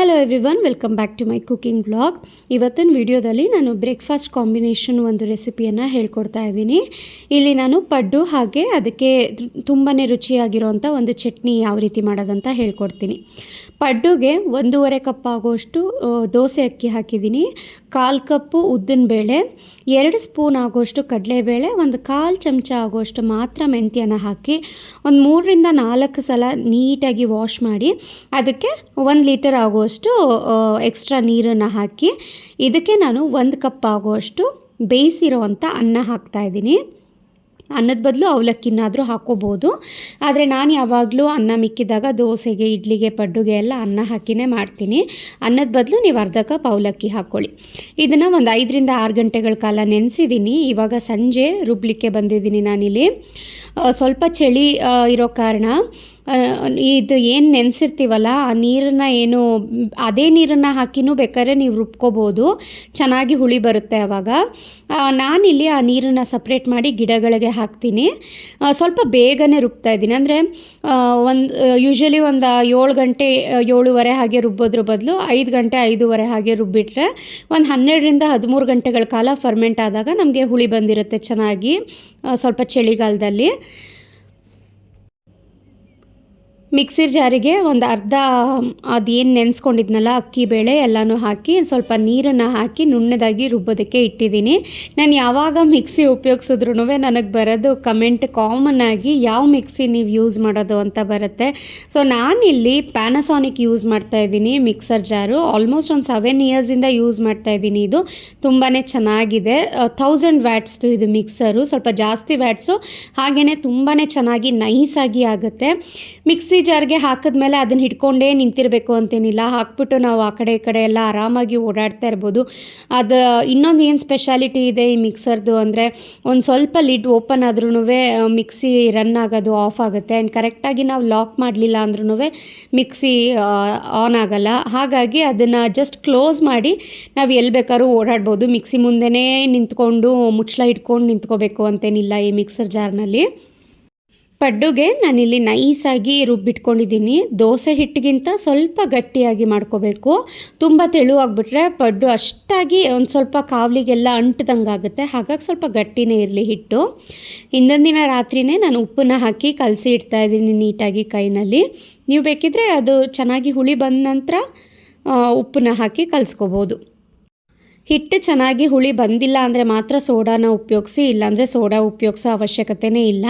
Hello everyone welcome back to my cooking blog ಇವತ್ತಿನ ವಿಡಿಯೋದಲ್ಲಿ ನಾನು ಬ್ರೇಕ್ಫಾಸ್ಟ್ ಕಾಂಬಿನೇಷನ್ ಒಂದು ರೆಸಿಪಿಯನ್ನು ಹೇಳ್ಕೊಡ್ತಾ ಇದ್ದೀನಿ. ಇಲ್ಲಿ ನಾನು ಪಡ್ಡು ಹಾಗೆ ಅದಕ್ಕೆ ತುಂಬಾ ರುಚಿಯಾಗಿರುವಂಥ ಒಂದು ಚಟ್ನಿ ಯಾವ ರೀತಿ ಮಾಡೋದಂತ ಹೇಳ್ಕೊಡ್ತೀನಿ. ಪಡ್ಡುಗೆ ಒಂದೂವರೆ ಕಪ್ ಆಗೋಷ್ಟು ದೋಸೆ ಅಕ್ಕಿ ಹಾಕಿದ್ದೀನಿ. ಕಾಲು ಕಪ್ಪು ಉದ್ದಿನ ಬೇಳೆ, ಎರಡು ಸ್ಪೂನ್ ಆಗೋಷ್ಟು ಕಡಲೆಬೇಳೆ, ಒಂದು ಕಾಲು ಚಮಚ ಆಗೋಷ್ಟು ಮಾತ್ರ ಮೆಂತ್ಯನ ಹಾಕಿ, ಒಂದು ಮೂರರಿಂದ ನಾಲ್ಕು ಸಲ ನೀಟಾಗಿ ವಾಶ್ ಮಾಡಿ, ಅದಕ್ಕೆ ಒಂದು ಲೀಟರ್ ಆಗುವಷ್ಟು ಎಕ್ಸ್ಟ್ರಾ ನೀರನ್ನು ಹಾಕಿ ಇದಕ್ಕೆ ನಾನು ಒಂದು ಕಪ್ ಆಗುವಷ್ಟು ಬೇಯಿಸಿರೋ ಅಂಥ ಅನ್ನ ಹಾಕ್ತಾಯಿದ್ದೀನಿ ಅನ್ನದ ಬದಲು ಅವಲಕ್ಕಿನಾದರೂ ಹಾಕೋಬೋದು. ಆದರೆ ನಾನು ಯಾವಾಗಲೂ ಅನ್ನ ಮಿಕ್ಕಿದಾಗ ದೋಸೆಗೆ, ಇಡ್ಲಿಗೆ, ಪಡ್ಡುಗೆ ಎಲ್ಲ ಅನ್ನ ಹಾಕಿನೇ ಮಾಡ್ತೀನಿ. ಅನ್ನದ ಬದಲು ನೀವು ಅರ್ಧ ಕಪ್ ಅವಲಕ್ಕಿ ಹಾಕ್ಕೊಳ್ಳಿ ಇದನ್ನು ಒಂದು ಐದರಿಂದ ಆರು ಗಂಟೆಗಳ ಕಾಲ ನೆನೆಸಿದ್ದೀನಿ ಇವಾಗ ಸಂಜೆ ರುಬ್ಲಿಕ್ಕೆ ಬಂದಿದ್ದೀನಿ ನಾನಿಲ್ಲಿ. ಸ್ವಲ್ಪ ಚಳಿ ಇರೋ ಕಾರಣ ಇದು ಏನು ನೆನೆಸಿರ್ತೀವಲ್ಲ, ಆ ನೀರನ್ನು ಏನು, ಅದೇ ನೀರನ್ನು ಹಾಕಿನೂ ಬೇಕಾದ್ರೆ ನೀವು ರುಬ್ಕೋಬೋದು, ಚೆನ್ನಾಗಿ ಹುಳಿ ಬರುತ್ತೆ ಆವಾಗ ನಾನಿಲ್ಲಿ ಆ ನೀರನ್ನು ಸಪ್ರೇಟ್ ಮಾಡಿ ಗಿಡಗಳಿಗೆ ಹಾಕ್ತೀನಿ. ಸ್ವಲ್ಪ ಬೇಗನೆ ರುಬ್ತಾ ಇದ್ದೀನಿ. ಅಂದರೆ ಒಂದು ಯೂಶ್ವಲಿ ಒಂದು ಏಳು ಗಂಟೆ, ಏಳುವರೆ ಹಾಗೆ ರುಬ್ಬೋದ್ರ ಬದಲು ಐದು ಗಂಟೆ, ಐದೂವರೆ ಹಾಗೆ ರುಬ್ಬಿಟ್ರೆ ಒಂದು ಹನ್ನೆರಡರಿಂದ ಹದಿಮೂರು ಗಂಟೆಗಳ ಕಾಲ ಫರ್ಮೆಂಟ್ ಆದಾಗ ನಮಗೆ ಹುಳಿ ಬಂದಿರುತ್ತೆ ಚೆನ್ನಾಗಿ ಸ್ವಲ್ಪ ಚಳಿಗಾಲದಲ್ಲಿ. ಮಿಕ್ಸಿ ಜಾರಿಗೆ ಒಂದು ಅರ್ಧ, ಅದೇನು ನೆನೆಸ್ಕೊಂಡಿದ್ನಲ್ಲ, ಅಕ್ಕಿ ಬೇಳೆ ಎಲ್ಲನೂ ಹಾಕಿ ಸ್ವಲ್ಪ ನೀರನ್ನು ಹಾಕಿ ನುಣ್ಣದಾಗಿ ರುಬ್ಬೋದಕ್ಕೆ ಇಟ್ಟಿದ್ದೀನಿ. ನಾನು ಯಾವಾಗ ಮಿಕ್ಸಿ ಉಪಯೋಗಿಸಿದ್ರು ನನಗೆ ಬರೋದು ಕಮೆಂಟ್ ಕಾಮನ್ ಆಗಿ ಯಾವ ಮಿಕ್ಸಿ ನೀವು ಯೂಸ್ ಮಾಡೋದು ಅಂತ ಬರುತ್ತೆ. ಸೊ ನಾನಿಲ್ಲಿ ಪ್ಯಾನಸಾನಿಕ್ ಯೂಸ್ ಮಾಡ್ತಾ ಇದ್ದೀನಿ ಮಿಕ್ಸರ್ ಜಾರು. ಆಲ್ಮೋಸ್ಟ್ ಒಂದು ಸೆವೆನ್ ಇಯರ್ಸಿಂದ ಯೂಸ್ ಮಾಡ್ತಾ ಇದ್ದೀನಿ ಇದು. ತುಂಬಾ ಚೆನ್ನಾಗಿದೆ. ಥೌಸಂಡ್ ವ್ಯಾಟ್ಸ್ದು ಇದು ಮಿಕ್ಸರು. ಸ್ವಲ್ಪ ಜಾಸ್ತಿ ವ್ಯಾಟ್ಸು. ಹಾಗೆಯೇ ತುಂಬಾ ಚೆನ್ನಾಗಿ ನೈಸಾಗಿ ಆಗುತ್ತೆ. ಮಿಕ್ಸಿ ಜಾರ್ಗೆ ಹಾಕಿದ್ಮೇಲೆ ಅದನ್ನು ಹಿಡ್ಕೊಂಡೇ ನಿಂತಿರಬೇಕು ಅಂತೇನಿಲ್ಲ. ಹಾಕ್ಬಿಟ್ಟು ನಾವು ಆ ಕಡೆ ಈ ಕಡೆ ಎಲ್ಲ ಆರಾಮಾಗಿ ಓಡಾಡ್ತಾ ಇರ್ಬೋದು. ಅದು ಇನ್ನೊಂದು ಏನು ಸ್ಪೆಷಾಲಿಟಿ ಇದೆ ಈ ಮಿಕ್ಸರ್ದು ಅಂದರೆ, ಒಂದು ಸ್ವಲ್ಪ ಲಿಡ್ ಓಪನ್ ಆದ್ರೂ ಮಿಕ್ಸಿ ರನ್ ಆಗೋದು ಆಫ್ ಆಗುತ್ತೆ. ಆ್ಯಂಡ್ ಕರೆಕ್ಟಾಗಿ ನಾವು ಲಾಕ್ ಮಾಡಲಿಲ್ಲ ಅಂದ್ರೂ ಮಿಕ್ಸಿ ಆನ್ ಆಗಲ್ಲ. ಹಾಗಾಗಿ ಅದನ್ನು ಜಸ್ಟ್ ಕ್ಲೋಸ್ ಮಾಡಿ ನಾವು ಎಲ್ಲಿ ಬೇಕಾದ್ರೂ ಓಡಾಡ್ಬೋದು. ಮಿಕ್ಸಿ ಮುಂದೆನೇ ನಿಂತ್ಕೊಂಡು ಮುಚ್ಚಳ ಇಟ್ಕೊಂಡು ನಿಂತ್ಕೋಬೇಕು ಅಂತೇನಿಲ್ಲ ಈ ಮಿಕ್ಸರ್ ಜಾರ್ನಲ್ಲಿ ಪಡ್ಡುಗೆ ನಾನಿಲ್ಲಿ ನೈಸಾಗಿ ರುಬ್ಬಿಟ್ಕೊಂಡಿದ್ದೀನಿ. ದೋಸೆ ಹಿಟ್ಟಿಗಿಂತ ಸ್ವಲ್ಪ ಗಟ್ಟಿಯಾಗಿ ಮಾಡ್ಕೋಬೇಕು. ತುಂಬ ತೆಳುವಾಗ್ಬಿಟ್ರೆ ಪಡ್ಡು ಅಷ್ಟಾಗಿ ಒಂದು ಸ್ವಲ್ಪ ಕಾವಲಿಗೆಲ್ಲ ಅಂಟ್ದಂಗೆ ಆಗುತ್ತೆ ಹಾಗಾಗಿ ಸ್ವಲ್ಪ ಗಟ್ಟಿನೇ ಇರಲಿ ಹಿಟ್ಟು. ಹಿಂದಿನ ದಿನ ನಾನು ಉಪ್ಪನ್ನ ಹಾಕಿ ಕಲಸಿ ಇಡ್ತಾ ಇದ್ದೀನಿ ನೀಟಾಗಿ ಕೈನಲ್ಲಿ. ನೀವು ಬೇಕಿದ್ರೆ ಅದು ಚೆನ್ನಾಗಿ ಹುಳಿ ಬಂದ ನಂತರ ಉಪ್ಪನ್ನ ಹಾಕಿ ಕಲಿಸ್ಕೋಬೋದು. ಹಿಟ್ಟು ಚೆನ್ನಾಗಿ ಹುಳಿ ಬಂದಿಲ್ಲ ಅಂದರೆ ಮಾತ್ರ ಸೋಡಾನ ಉಪಯೋಗಿಸಿ, ಇಲ್ಲಾಂದರೆ ಸೋಡಾ ಉಪಯೋಗಿಸೋ ಅವಶ್ಯಕತೆನೇ ಇಲ್ಲ.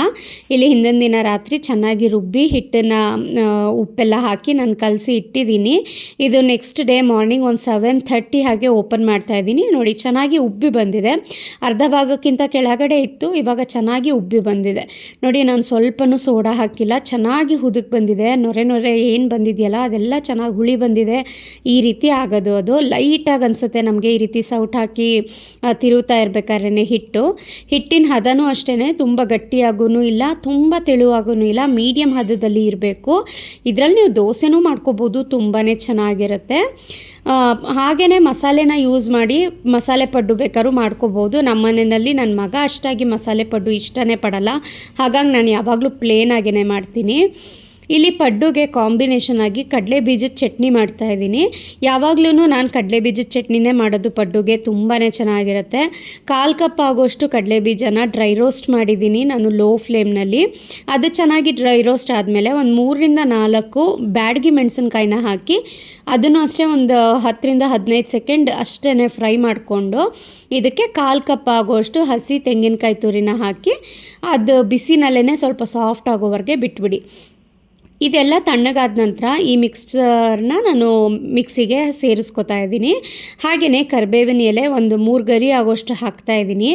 ಇಲ್ಲಿ ಹಿಂದಿನ ದಿನ ರಾತ್ರಿ ಚೆನ್ನಾಗಿ ರುಬ್ಬಿ ಹಿಟ್ಟನ್ನು ಉಪ್ಪೆಲ್ಲ ಹಾಕಿ ನಾನು ಕಲಸಿ ಇಟ್ಟಿದ್ದೀನಿ. ಇದು ನೆಕ್ಸ್ಟ್ ಡೇ ಮಾರ್ನಿಂಗ್ ಒಂದು ಸೆವೆನ್ ಥರ್ಟಿ ಹಾಗೆ ಓಪನ್ ಮಾಡ್ತಾ ಇದ್ದೀನಿ. ನೋಡಿ, ಚೆನ್ನಾಗಿ ಉಬ್ಬಿ ಬಂದಿದೆ. ಅರ್ಧ ಭಾಗಕ್ಕಿಂತ ಕೆಳಗಡೆ ಇತ್ತು, ಇವಾಗ ಚೆನ್ನಾಗಿ ಉಬ್ಬಿ ಬಂದಿದೆ. ನೋಡಿ, ನಾನು ಸ್ವಲ್ಪನೂ ಸೋಡಾ ಹಾಕಿಲ್ಲ. ಚೆನ್ನಾಗಿ ಹುದುಕ್ ಬಂದಿದೆ. ನೊರೆ ನೊರೆ ಏನು ಬಂದಿದೆಯಲ್ಲ, ಅದೆಲ್ಲ ಚೆನ್ನಾಗಿ ಹುಳಿ ಬಂದಿದೆ. ಈ ರೀತಿ ಆಗೋದು ಅದು. ಲೈಟಾಗಿ ಅನಿಸುತ್ತೆ ನಮಗೆ ಈ ರೀತಿ ಸೌಟ್ ಹಾಕಿ ತಿರುವುತ್ತಾ ಇರಬೇಕಾದ್ರೇ ಹಿಟ್ಟು. ಹಿಟ್ಟಿನ ಹದನೂ ಅಷ್ಟೇ ತುಂಬ ಗಟ್ಟಿಯಾಗೂ ಇಲ್ಲ, ತುಂಬ ತೆಳುವಾಗೂ ಇಲ್ಲ ಮೀಡಿಯಮ್ ಹದದಲ್ಲಿ ಇರಬೇಕು. ಇದರಲ್ಲಿ ನೀವು ದೋಸೆನೂ ಮಾಡ್ಕೋಬೋದು ತುಂಬಾ ಚೆನ್ನಾಗಿರುತ್ತೆ. ಹಾಗೆಯೇ ಮಸಾಲೆನ ಯೂಸ್ ಮಾಡಿ ಮಸಾಲೆ ಪಡ್ಡು ಬೇಕಾದ್ರೂ ಮಾಡ್ಕೋಬೋದು. ನಮ್ಮ ಮನೆಯಲ್ಲಿ ನನ್ನ ಮಗ ಅಷ್ಟಾಗಿ ಮಸಾಲೆ ಪಡ್ಡು ಇಷ್ಟನೇ ಪಡಲ್ಲ. ಹಾಗಾಗಿ ನಾನು ಯಾವಾಗಲೂ ಪ್ಲೇನ್ ಆಗೇ ಮಾಡ್ತೀನಿ. ಇಲ್ಲಿ ಪಡ್ಡುಗೆ ಕಾಂಬಿನೇಷನ್ ಆಗಿ ಕಡಲೆ ಬೀಜದ ಚಟ್ನಿ ಮಾಡ್ತಾ ಇದ್ದೀನಿ. ಯಾವಾಗಲೂ ನಾನು ಕಡಲೆ ಬೀಜದ ಚಟ್ನಿನೇ ಮಾಡೋದು ಪಡ್ಡುಗೆ ತುಂಬಾ ಚೆನ್ನಾಗಿರುತ್ತೆ. ಕಾಲು ಕಪ್ ಆಗೋಷ್ಟು ಕಡಲೆ ಬೀಜನ ಡ್ರೈ ರೋಸ್ಟ್ ಮಾಡಿದ್ದೀನಿ ನಾನು ಲೋ ಫ್ಲೇಮ್ನಲ್ಲಿ ಅದು ಚೆನ್ನಾಗಿ ಡ್ರೈ ರೋಸ್ಟ್ ಆದಮೇಲೆ ಒಂದು ಮೂರರಿಂದ ನಾಲ್ಕು ಬ್ಯಾಡಗಿ ಮೆಣಸಿನ್ಕಾಯಿನ ಹಾಕಿ ಅದನ್ನು ಅಷ್ಟೇ ಒಂದು ಹತ್ತರಿಂದ ಹದಿನೈದು ಸೆಕೆಂಡ್ ಅಷ್ಟೇ ಫ್ರೈ ಮಾಡಿಕೊಂಡು ಇದಕ್ಕೆ ಕಾಲು ಕಪ್ ಆಗೋಷ್ಟು ಹಸಿ ತೆಂಗಿನಕಾಯಿ ತುರಿನ ಹಾಕಿ ಅದು ಬಿಸಿನಲ್ಲೇ ಸ್ವಲ್ಪ ಸಾಫ್ಟ್ ಆಗೋವರೆಗೆ ಬಿಟ್ಬಿಡಿ. ಇದೆಲ್ಲ ತಣ್ಣಗಾದ ನಂತರ ಈ ಮಿಕ್ಸರ್ನ ನಾನು ಮಿಕ್ಸಿಗೆ ಸೇರಿಸ್ಕೊತಾ ಇದ್ದೀನಿ. ಹಾಗೆಯೇ ಕರಿಬೇವಿನ ಎಲೆ ಒಂದು ಮೂರು ಗರಿ ಆಗೋಷ್ಟು ಹಾಕ್ತಾ ಇದ್ದೀನಿ.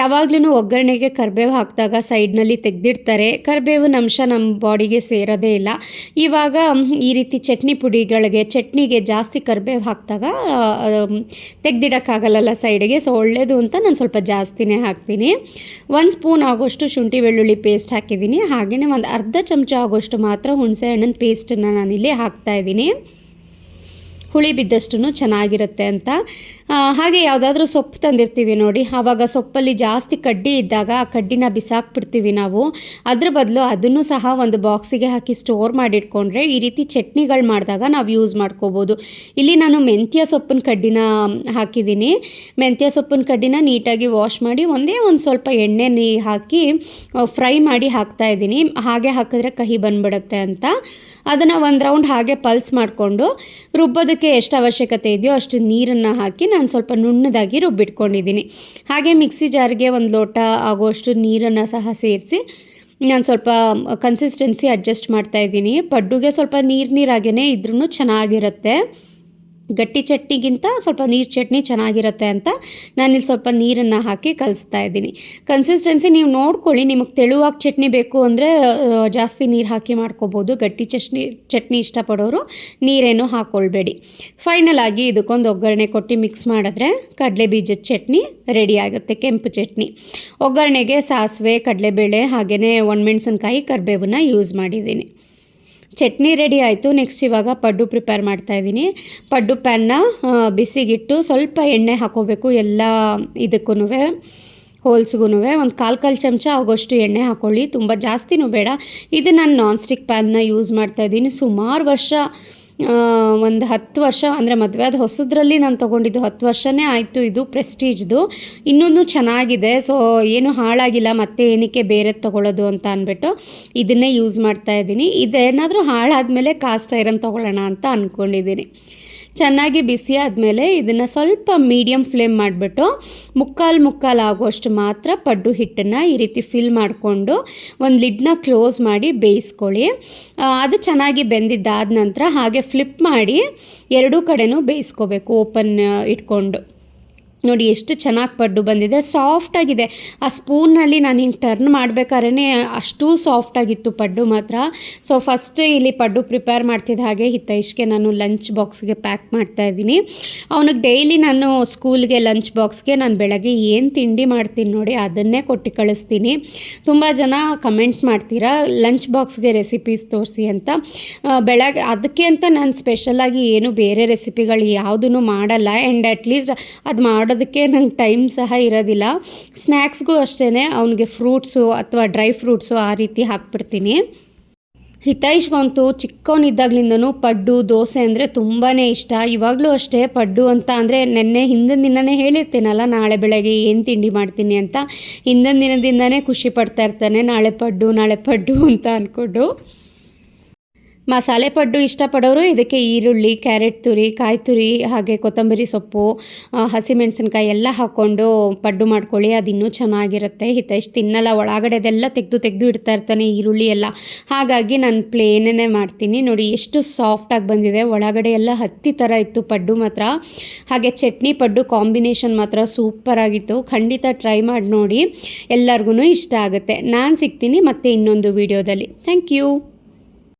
ಯಾವಾಗಲೂ ಒಗ್ಗರಣೆಗೆ ಕರಿಬೇವು ಹಾಕಿದಾಗ ಸೈಡ್ನಲ್ಲಿ ತೆಗೆದಿಡ್ತಾರೆ. ಕರಿಬೇವಿನ ಅಂಶ ನಮ್ಮ ಬಾಡಿಗೆ ಸೇರೋದೇ ಇಲ್ಲ. ಇವಾಗ ಈ ರೀತಿ ಚಟ್ನಿ ಪುಡಿಗಳಿಗೆ, ಚಟ್ನಿಗೆ ಜಾಸ್ತಿ ಕರಿಬೇವು ಹಾಕಿದಾಗ ತೆಗೆದಿಡೋಕ್ಕಾಗಲ್ಲ ಸೈಡಿಗೆ. ಸೊ ಒಳ್ಳೆಯದು ಅಂತ ನಾನು ಸ್ವಲ್ಪ ಜಾಸ್ತಿನೇ ಹಾಕ್ತೀನಿ. ಒಂದು ಸ್ಪೂನ್ ಆಗೋಷ್ಟು ಶುಂಠಿ, ಬೆಳ್ಳುಳ್ಳಿ ಪೇಸ್ಟ್ ಹಾಕಿದ್ದೀನಿ. ಹಾಗೆಯೇ ಒಂದು ಅರ್ಧ ಚಮಚ ಆಗೋಷ್ಟು ಮಾತ್ರ ಹುಣಸೆ ಹಣ್ಣಿನ ಪೇಸ್ಟನ್ನು ನಾನಿಲ್ಲಿ ಹಾಕ್ತಾ ಇದ್ದೀನಿ. ಹುಳಿ ಬಿದ್ದಷ್ಟು ಚೆನ್ನಾಗಿರುತ್ತೆ ಅಂತ ಹಾಗೆ ಯಾವುದಾದ್ರೂ ಸೊಪ್ಪು ತಂದಿರ್ತೀವಿ ನೋಡಿ. ಆವಾಗ ಸೊಪ್ಪಲ್ಲಿ ಜಾಸ್ತಿ ಕಡ್ಡಿ ಇದ್ದಾಗ ಆ ಕಡ್ಡಿನ ಬಿಸಾಕ್ಬಿಡ್ತೀವಿ ನಾವು. ಅದ್ರ ಬದಲು ಅದನ್ನು ಸಹ ಒಂದು ಬಾಕ್ಸಿಗೆ ಹಾಕಿ ಸ್ಟೋರ್ ಮಾಡಿಟ್ಕೊಂಡ್ರೆ ಈ ರೀತಿ ಚಟ್ನಿಗಳು ಮಾಡಿದಾಗ ನಾವು ಯೂಸ್ ಮಾಡ್ಕೋಬೋದು. ಇಲ್ಲಿ ನಾನು ಮೆಂತ್ಯ ಸೊಪ್ಪಿನ ಕಡ್ಡಿನ ಹಾಕಿದ್ದೀನಿ. ಮೆಂತ್ಯ ಸೊಪ್ಪಿನ ಕಡ್ಡಿನ ನೀಟಾಗಿ ವಾಶ್ ಮಾಡಿ ಒಂದೇ ಒಂದು ಸ್ವಲ್ಪ ಎಣ್ಣೆ ನೀ ಹಾಕಿ ಫ್ರೈ ಮಾಡಿ ಹಾಕ್ತಾ ಇದ್ದೀನಿ. ಹಾಗೆ ಹಾಕಿದ್ರೆ ಕಹಿ ಬಂದ್ಬಿಡುತ್ತೆ ಅಂತ. ಅದನ್ನು ಒಂದು ರೌಂಡ್ ಹಾಗೆ ಪಲ್ಸ್ ಮಾಡಿಕೊಂಡು ರುಬ್ಬೋದಕ್ಕೆ ಎಷ್ಟು ಅವಶ್ಯಕತೆ ಇದೆಯೋ ಅಷ್ಟು ನೀರನ್ನು ಹಾಕಿ ನಾನು ಸ್ವಲ್ಪ ನುಣ್ಣದಾಗಿ ರುಬ್ಬಿಟ್ಕೊಂಡಿದ್ದೀನಿ. ಹಾಗೆ ಮಿಕ್ಸಿ ಜಾರ್ಗೆ ಒಂದು ಲೋಟ ಆಗೋಷ್ಟು ನೀರನ್ನು ಸಹ ಸೇರಿಸಿ ನಾನು ಸ್ವಲ್ಪ ಕನ್ಸಿಸ್ಟೆನ್ಸಿ ಅಡ್ಜಸ್ಟ್ ಮಾಡ್ತಾ ಇದ್ದೀನಿ. ಪಡ್ಡುಗೆ ಸ್ವಲ್ಪ ನೀರು ನೀರಾಗೇ ಇದ್ರೂ ಚೆನ್ನಾಗಿರುತ್ತೆ. ಗಟ್ಟಿ ಚಟ್ನಿಗಿಂತ ಸ್ವಲ್ಪ ನೀರು ಚಟ್ನಿ ಚೆನ್ನಾಗಿರುತ್ತೆ ಅಂತ ನಾನಿಲ್ಲಿ ಸ್ವಲ್ಪ ನೀರನ್ನು ಹಾಕಿ ಕಲಿಸ್ತಾ ಇದ್ದೀನಿ. ಕನ್ಸಿಸ್ಟೆನ್ಸಿ ನೀವು ನೋಡ್ಕೊಳ್ಳಿ, ನಿಮಗೆ ತೆಳುವಾಗಿ ಚಟ್ನಿ ಬೇಕು ಅಂದರೆ ಜಾಸ್ತಿ ನೀರು ಹಾಕಿ ಮಾಡ್ಕೋಬೋದು. ಗಟ್ಟಿ ಚಟ್ನಿ ಚಟ್ನಿ ಇಷ್ಟಪಡೋರು ನೀರೇನು ಹಾಕ್ಕೊಳ್ಬೇಡಿ ಫೈನಲ್ ಆಗಿ ಇದಕ್ಕೊಂದು ಒಗ್ಗರಣೆ ಕೊಟ್ಟು ಮಿಕ್ಸ್ ಮಾಡಿದ್ರೆ ಕಡಲೆ ಬೀಜದ ಚಟ್ನಿ ರೆಡಿ ಆಗುತ್ತೆ, ಕೆಂಪು ಚಟ್ನಿ. ಒಗ್ಗರಣೆಗೆ ಸಾಸಿವೆ, ಕಡಲೆಬೇಳೆ ಹಾಗೆಯೇ ಒಣಮೆಣ್ಸಿನ್ಕಾಯಿ, ಕರಿಬೇವನ್ನ ಯೂಸ್ ಮಾಡಿದ್ದೀನಿ. ಚಟ್ನಿ ರೆಡಿ ಆಯಿತು. ನೆಕ್ಸ್ಟ್ ಇವಾಗ ಪಡ್ಡು ಪ್ರಿಪೇರ್ ಮಾಡ್ತಾಯಿದ್ದೀನಿ ಪಡ್ಡು ಪ್ಯಾನ್ನ ಬಿಸಿಗಿಟ್ಟು ಸ್ವಲ್ಪ ಎಣ್ಣೆ ಹಾಕೋಬೇಕು ಎಲ್ಲ ಇದಕ್ಕೂ ಹೋಲ್ಸ್ಗೂ ಒಂದು ಕಾಲು ಕಾಲು ಚಮಚ ಆಗೋಷ್ಟು ಎಣ್ಣೆ ಹಾಕ್ಕೊಳ್ಳಿ ತುಂಬ ಜಾಸ್ತಿನೂ ಬೇಡ. ಇದು ನಾನು ನಾನ್ ಸ್ಟಿಕ್ ಪ್ಯಾನ್ನ ಯೂಸ್ ಮಾಡ್ತಾ ಇದ್ದೀನಿ. ಸುಮಾರು ವರ್ಷ ಒಂದು ಹತ್ತು ವರ್ಷ ಅಂದರೆ ಮದುವೆ ಆದ ಹೊಸದ್ರಲ್ಲಿ ನಾನು ತೊಗೊಂಡಿದ್ದು. ಹತ್ತು ವರ್ಷನೇ ಆಯಿತು ಇದು ಪ್ರೆಸ್ಟೀಜ್ದು. ಇನ್ನೊಂದು ಚೆನ್ನಾಗಿದೆ. ಸೊ ಏನು ಹಾಳಾಗಿಲ್ಲ. ಮತ್ತೆ ಏನಕ್ಕೆ ಬೇರೆ ತೊಗೊಳ್ಳೋದು ಅಂತ ಅಂದ್ಬಿಟ್ಟು ಇದನ್ನೇ ಯೂಸ್ ಮಾಡ್ತಾ ಇದ್ದೀನಿ. ಇದೇನಾದರೂ ಹಾಳಾದಮೇಲೆ ಕಾಸ್ಟ್ ಐರನ್ ತೊಗೊಳ್ಳೋಣ ಅಂತ ಅಂದ್ಕೊಂಡಿದ್ದೀನಿ ಚೆನ್ನಾಗಿ ಬಿಸಿ ಆದಮೇಲೆ ಇದನ್ನು ಸ್ವಲ್ಪ ಮೀಡಿಯಮ್ ಫ್ಲೇಮ್ ಮಾಡಿಬಿಟ್ಟು ಮುಕ್ಕಾಲು ಮುಕ್ಕಾಲು ಆಗೋಷ್ಟು ಮಾತ್ರ ಪಡ್ಡು ಹಿಟ್ಟನ್ನು ಈ ರೀತಿ ಫಿಲ್ ಮಾಡಿಕೊಂಡು ಒಂದು ಲಿಡ್ನ ಕ್ಲೋಸ್ ಮಾಡಿ ಬೇಯಿಸ್ಕೊಳ್ಳಿ. ಅದು ಚೆನ್ನಾಗಿ ಬೆಂದಿದ್ದಾದ ನಂತರ ಹಾಗೆ ಫ್ಲಿಪ್ ಮಾಡಿ ಎರಡೂ ಕಡೆನೂ ಬೇಯಿಸ್ಕೋಬೇಕು ಓಪನ್ ಇಟ್ಕೊಂಡು. ನೋಡಿ ಎಷ್ಟು ಚೆನ್ನಾಗಿ ಪಡ್ಡು ಬಂದಿದೆ. ಸಾಫ್ಟಾಗಿದೆ ಆ ಸ್ಪೂನಲ್ಲಿ ನಾನು ಹಿಂಗೆ ಟರ್ನ್ ಮಾಡ್ಬೇಕಾದ್ರೆ ಅಷ್ಟು ಸಾಫ್ಟಾಗಿತ್ತು ಪಡ್ಡು ಮಾತ್ರ. ಸೊ ಫಸ್ಟ್ ಇಲ್ಲಿ ಪಡ್ಡು ಪ್ರಿಪೇರ್ ಮಾಡ್ತಿದ್ದ ಹಾಗೆ ಹಿತೈಷ್ಗೆ ನಾನು ಲಂಚ್ ಬಾಕ್ಸ್ಗೆ ಪ್ಯಾಕ್ ಮಾಡ್ತಾ ಇದ್ದೀನಿ. ಅವನಿಗೆ ಡೈಲಿ ನಾನು ಸ್ಕೂಲ್ಗೆ ಲಂಚ್ ಬಾಕ್ಸ್ಗೆ ನಾನು ಬೆಳಗ್ಗೆ ಏನು ತಿಂಡಿ ಮಾಡ್ತೀನಿ ನೋಡಿ ಅದನ್ನೇ ಕೊಟ್ಟು ಕಳಿಸ್ತೀನಿ. ತುಂಬ ಜನ ಕಮೆಂಟ್ ಮಾಡ್ತೀರಾ ಲಂಚ್ ಬಾಕ್ಸ್ಗೆ ರೆಸಿಪೀಸ್ ತೋರಿಸಿ ಅಂತ. ಬೆಳಗ್ಗೆ ಅದಕ್ಕೆ ಅಂತ ನಾನು ಸ್ಪೆಷಲಾಗಿ ಏನು ಬೇರೆ ರೆಸಿಪಿಗಳು ಯಾವುದೂ ಮಾಡಲ್ಲ. ಆ್ಯಂಡ್ ಅಟ್ಲೀಸ್ಟ್ ಅದು ಮಾಡೋದಕ್ಕೆ ನಂಗೆ ಟೈಮ್ ಸಹ ಇರೋದಿಲ್ಲ. ಸ್ನ್ಯಾಕ್ಸ್ಗೂ ಅಷ್ಟೇ ಅವನಿಗೆ ಫ್ರೂಟ್ಸು ಅಥವಾ ಡ್ರೈ ಫ್ರೂಟ್ಸು ಆ ರೀತಿ ಹಾಕ್ಬಿಡ್ತೀನಿ. ಹಿತೈಷ್ಗಂತೂ ಚಿಕ್ಕವನಿದ್ದಾಗ್ಲಿಂದನೂ ಪಡ್ಡು, ದೋಸೆ ಅಂದರೆ ತುಂಬಾ ಇಷ್ಟ. ಇವಾಗಲೂ ಅಷ್ಟೇ ಪಡ್ಡು ಅಂತ ಅಂದರೆ ನೆನ್ನೆ ಹಿಂದಿನ ದಿನನೇ ಹೇಳಿರ್ತೀನಲ್ಲ, ನಾಳೆ ಬೆಳಗ್ಗೆ ಏನು ತಿಂಡಿ ಮಾಡ್ತೀನಿ ಅಂತ. ಹಿಂದಿನ ದಿನದಿಂದನೇ ಖುಷಿ ಪಡ್ತಾ ಇರ್ತಾನೆ, ನಾಳೆ ಪಡ್ಡು ನಾಳೆ ಪಡ್ಡು ಅಂತ ಅಂದ್ಕೊಂಡು ಮಸಾಲೆ ಪಡ್ಡು ಇಷ್ಟಪಡೋರು ಇದಕ್ಕೆ ಈರುಳ್ಳಿ, ಕ್ಯಾರೆಟ್ ತುರಿ, ಕಾಯಿ ತುರಿ, ಹಾಗೆ ಕೊತ್ತಂಬರಿ ಸೊಪ್ಪು ಹಸಿಮೆಣಸಿನ್ಕಾಯಿ ಎಲ್ಲ ಹಾಕ್ಕೊಂಡು ಪಡ್ಡು ಮಾಡ್ಕೊಳ್ಳಿ. ಅದು ಇನ್ನೂ ಚೆನ್ನಾಗಿರುತ್ತೆ. ಹಿತೈಷ್ ತಿನ್ನಲ್ಲ ಒಳಗಡೆದೆಲ್ಲ ತೆಗೆದು ತೆಗೆದು ಇಡ್ತಾ ಇರ್ತಾನೆ ಈರುಳ್ಳಿ ಎಲ್ಲ. ಹಾಗಾಗಿ ನಾನು ಪ್ಲೇನೇ ಮಾಡ್ತೀನಿ. ನೋಡಿ, ಎಷ್ಟು ಸಾಫ್ಟಾಗಿ ಬಂದಿದೆ. ಒಳಗಡೆ ಎಲ್ಲ ಹತ್ತಿ ಥರ ಇತ್ತು ಪಡ್ಡು ಮಾತ್ರ. ಹಾಗೆ ಚಟ್ನಿ ಪಡ್ಡು ಕಾಂಬಿನೇಷನ್ ಮಾತ್ರ ಸೂಪರ್ ಆಗಿತ್ತು. ಖಂಡಿತ ಟ್ರೈ ಮಾಡಿ ನೋಡಿ. ಎಲ್ಲರಿಗೂ ಇಷ್ಟ ಆಗುತ್ತೆ. ನಾನು ಸಿಗ್ತೀನಿ ಮತ್ತೆ ಇನ್ನೊಂದು ವಿಡಿಯೋದಲ್ಲಿ. Thank you.